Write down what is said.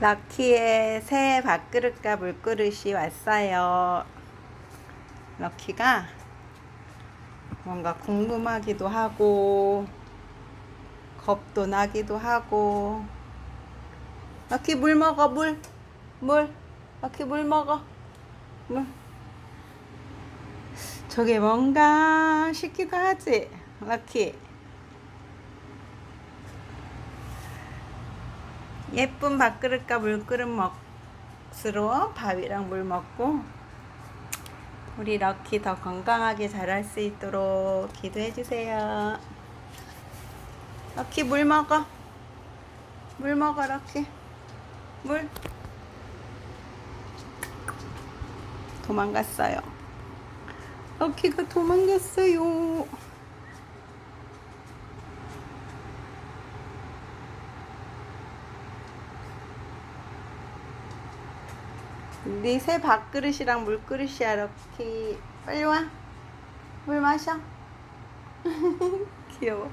럭키의 새 밥그릇과 물그릇이 왔어요. 럭키가 뭔가 궁금하기도 하고 겁도 나기도 하고 럭키 물 먹어 물 물. 럭키 물 먹어 물. 저게 뭔가 싶기도 하지 럭키. 예쁜 밥그릇과 물그릇 먹으로 밥이랑 물 먹고 우리 럭키 더 건강하게 자랄 수 있도록 기도해 주세요. 럭키 물 먹어. 물 먹어 럭키. 물. 도망갔어요. 럭키가 도망갔어요. 네 새 밥그릇이랑 물그릇이야 럭키 빨리 와. 물 마셔. 귀여워